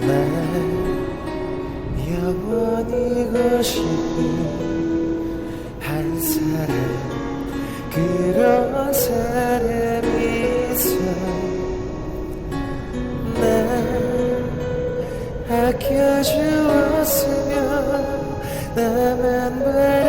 날 영원히고 싶은 한 사람 그런 사람이 있어. 날 아껴주었으면 나만 봐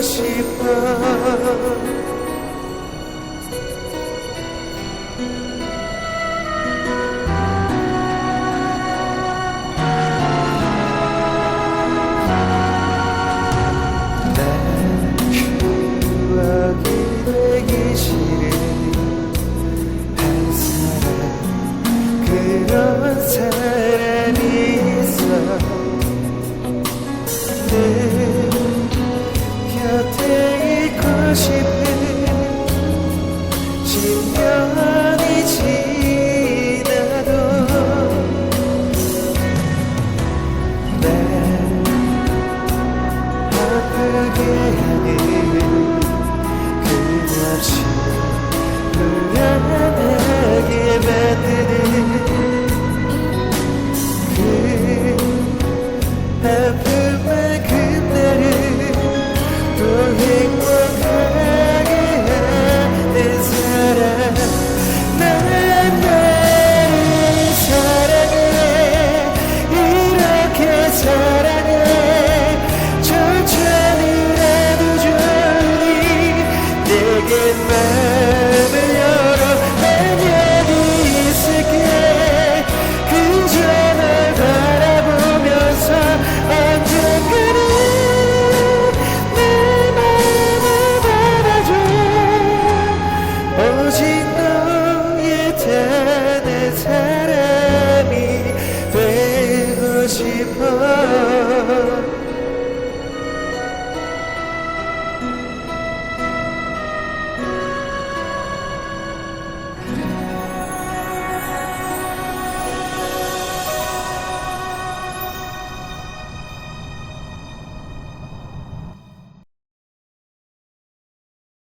싶어. 난 추억이 되기 싫은 한 사람 그런 사람. worship cheaper.